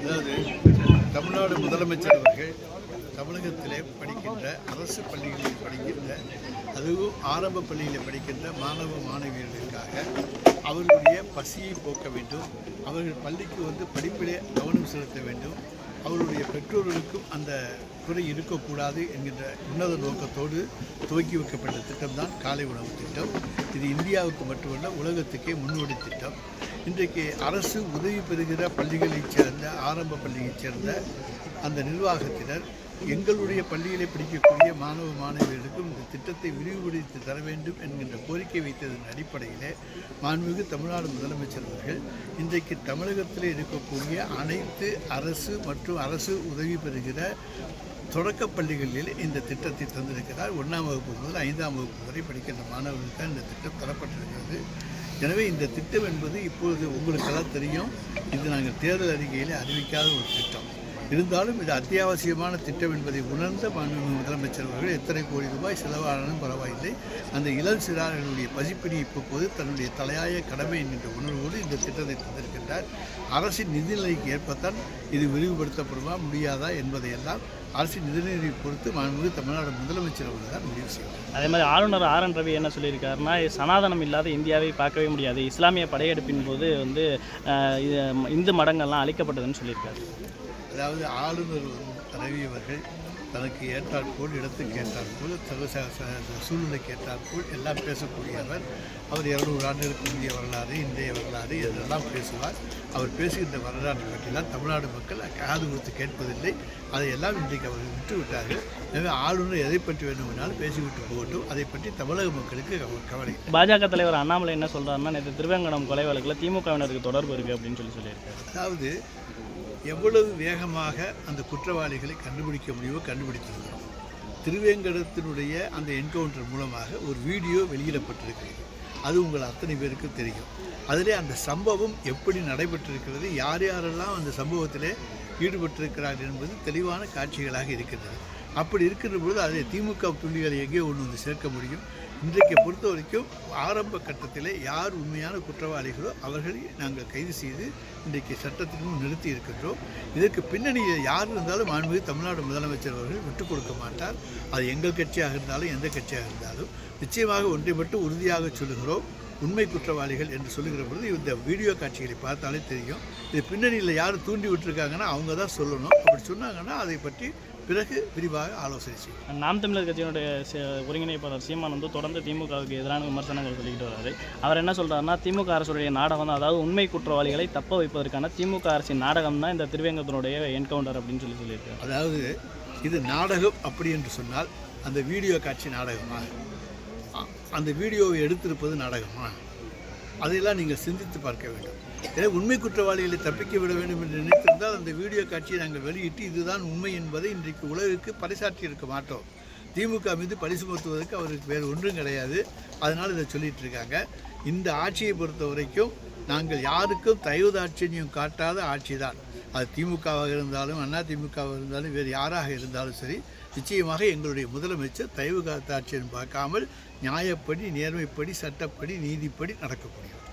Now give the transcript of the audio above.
அதாவது தமிழ்நாடு முதலமைச்சர் அவர்கள் தமிழகத்திலே படிக்கின்ற அரசு பள்ளிகளில் படிக்கின்ற அதுவும் ஆரம்ப பள்ளியில் படிக்கின்ற மாணவ மாணவியர்களுக்காக அவர்களுடைய பசியை போக்க வேண்டும். அவர்கள் பள்ளிக்கு வந்து படிப்பிலே கவனம் செலுத்த வேண்டும். அவர்களுடைய பெற்றோர்களுக்கும் அந்த குறை இருக்கக்கூடாது என்கின்ற உன்னத நோக்கத்தோடு துவக்கி வைக்கப்பட்ட திட்டம்தான் காலை உணவு திட்டம். இது இந்தியாவுக்கு மட்டுமல்ல உலகத்துக்கே முன்னோடி திட்டம். இன்றைக்கு அரசு உதவி பெறுகிற பள்ளிகளைச் சேர்ந்த ஆரம்ப பள்ளியைச் சேர்ந்த அந்த நிர்வாகத்தினர் எங்களுடைய பள்ளிகளை படிக்கக்கூடிய மாணவ மாணவியர்களுக்கும் இந்த திட்டத்தை விரிவுபடுத்தி தர வேண்டும் என்கின்ற கோரிக்கை வைத்ததன் அடிப்படையிலே மாண்புமிகு தமிழ்நாடு முதலமைச்சர் அவர்கள் இன்றைக்கு தமிழகத்தில் இருக்கக்கூடிய அனைத்து அரசு மற்றும் அரசு உதவி பெறுகிற தொடக்கப் பள்ளிகளில் இந்த திட்டத்தை தந்திருக்கிறார். ஒன்றாம் வகுப்பு முதல் ஐந்தாம் வகுப்பு வரை படிக்கின்ற மாணவர்களுக்கு இந்த திட்டம் தரப்பட்டிருக்கிறது. எனவே இந்த திட்டம் என்பது இப்பொழுது உங்களுக்கெல்லாம் தெரியும். இது நாங்கள் தேர்தல் அறிக்கையில் அறிவிக்காத ஒரு திட்டம். இருந்தாலும் இது அத்தியாவசியமான திட்டம் என்பதை உணர்ந்த மாண்புமிகு முதலமைச்சர் அவர்கள் எத்தனை கோடி ரூபாய் செலவானாலும் பரவாயில்லை. அந்த இளம் சிறார்களுடைய பசிப்பினியை போக்குவது தன்னுடைய தலையாய கடமை என்கின்ற உணர்வோடு இந்த திட்டத்தை தந்திருக்கின்றார். அரசின் நிதிநிலைக்கு ஏற்பத்தான் இது விரிவுபடுத்தப்படுமா முடியாதா என்பதையெல்லாம் அரசின் நிதிநிலையை பொறுத்து மாண்புமிகு தமிழ்நாடு முதலமைச்சர் அவர்கள் தான் முடிவு செய்வார். அதே மாதிரி ஆளுநர் ஆர் என் ரவி என்ன சொல்லியிருக்காருன்னா சனாதனம் இல்லாத இந்தியாவை பார்க்கவே முடியாது. இஸ்லாமிய படையெடுப்பின் போது வந்து இது இந்து மடங்கள்லாம் அழிக்கப்பட்டதுன்னு சொல்லியிருக்காரு. அதாவது ஆளுநர் ரவி அவர்கள் தனக்கு ஏற்றாற்போல் இடத்துக்கு ஏற்றாற்போல் சூழ்நிலைக்கு ஏற்றாற்போல் எல்லாம் பேசக்கூடியவர். அவர் இருநூறு ஆண்டுகளுக்கு முந்தைய வரலாறு இன்றைய வரலாறு இதெல்லாம் பேசுவார். அவர் பேசுகின்ற வரலாற்றை பற்றிலாம் தமிழ்நாடு மக்கள் காது கொடுத்து கேட்பதில்லை. அதையெல்லாம் இன்றைக்கு அவர்கள் விட்டு விட்டார்கள் எனவே ஆளுநர் எதை பற்றி வேண்டுமானாலும் பேசிவிட்டு போகட்டும். அதை பற்றி தமிழக மக்களுக்கு கவ- கவலை. பாஜக தலைவர் அண்ணாமலை என்ன சொல்றாருன்னா நேற்று திருவேங்கடம் கொலை வழக்கில் திமுகவினருக்கு தொடர்பு இருக்குது அப்படின்னு சொல்லி சொல்லியிருக்காரு. அதாவது எவ்வளவு வேகமாக அந்த குற்றவாளிகளை கண்டுபிடிக்க முடியுமோ கண்டுபிடித்திருக்கிறோம். திருவேங்கடத்தினுடைய அந்த என்கவுண்டர் மூலமாக ஒரு வீடியோ வெளியிடப்பட்டிருக்கிறது. அது உங்கள் அத்தனை பேருக்கு தெரியும். அதிலே அந்த சம்பவம் எப்படி நடைபெற்றிருக்கிறது யார் யாரெல்லாம் அந்த சம்பவத்திலே ஈடுபட்டிருக்கிறார்கள் என்பது தெளிவான காட்சிகளாக இருக்கின்றது அப்படி இருக்கின்ற பொழுது அதை திமுக புள்ளிகளை எங்கே ஒன்று வந்து சேர்க்க முடியும்? இன்றைக்கு பொறுத்த வரைக்கும் ஆரம்ப கட்டத்திலே யார் உண்மையான குற்றவாளிகளோ அவர்களை நாங்கள் கைது செய்து இன்றைக்கு சட்டத்திற்கும் நிறுத்தி இருக்கின்றோம். இதற்கு பின்னணியில் யார் இருந்தாலும் மாண்புமிகு தமிழ்நாடு முதலமைச்சர் அவர்கள் விட்டுக் கொடுக்க மாட்டார். அது எங்கள் கட்சியாக இருந்தாலும் எந்த கட்சியாக இருந்தாலும் நிச்சயமாக ஒன்றை மட்டும் உறுதியாக சொல்லுகிறோம். உண்மை குற்றவாளிகள் என்று சொல்லுகிற பொழுது இந்த வீடியோ காட்சிகளை பார்த்தாலே தெரியும். இது பின்னணியில் யார் தூண்டி விட்டுருக்காங்கன்னா அவங்க தான் சொல்லணும். அப்படி சொன்னாங்கன்னா அதை பற்றி பிறகு விரிவாக ஆலோசனை செய்வோம். நாம் தமிழர் கட்சியினுடைய ஒருங்கிணைப்பாளர் சீமான் வந்து தொடர்ந்து திமுகவுக்கு எதிரான விமர்சனங்கள் சொல்லிக்கிட்டு வராரு அவர் என்ன சொல்றாருன்னா திமுக அரசுடைய நாடகம் தான் அதாவது உண்மை குற்றவாளிகளை தப்ப வைப்பதற்கான திமுக அரசின் நாடகம் தான் இந்த திருவேங்கத்தினுடைய என்கவுண்டர் அப்படின்னு சொல்லி சொல்லியிருக்காரு. அதாவது இது நாடகம் அப்படி என்று சொன்னால் அந்த வீடியோ காட்சி நாடகமா அ- அந்த வீடியோவை எடுத்திருப்பது நாடகமா? அதையெல்லாம் நீங்கள் சிந்தித்து பார்க்க வேண்டும். எனவே உண்மை குற்றவாளிகளை தப்பிக்க விட வேண்டும் என்று நினைத்திருந்தால் அந்த வீடியோ காட்சியை நாங்கள் வெளியிட்டு இதுதான் உண்மை என்பதை இன்றைக்கு உலகிற்கு பறைசாற்றி இருக்க மாட்டோம். திமுக மீது பழி சுமத்துவதற்கு அவருக்கு வேறு ஒன்றும் கிடையாது. அதனால் இதை சொல்லிட்டு இருக்காங்க. இந்த ஆட்சியை பொறுத்த வரைக்கும் நாங்கள் யாருக்கும் தயவுதாட்சியம் காட்டாத ஆட்சி தான். அது திமுகவாக இருந்தாலும் அண்ணா திமுகவாக இருந்தாலும் வேறு யாராக இருந்தாலும் சரி நிச்சயமாக எங்களுடைய முதலமைச்சர் தயவு தாட்சியம் பார்க்காமல் நியாயப்படி நேர்மைப்படி சட்டப்படி நீதிப்படி நடக்கக்கூடியவர்.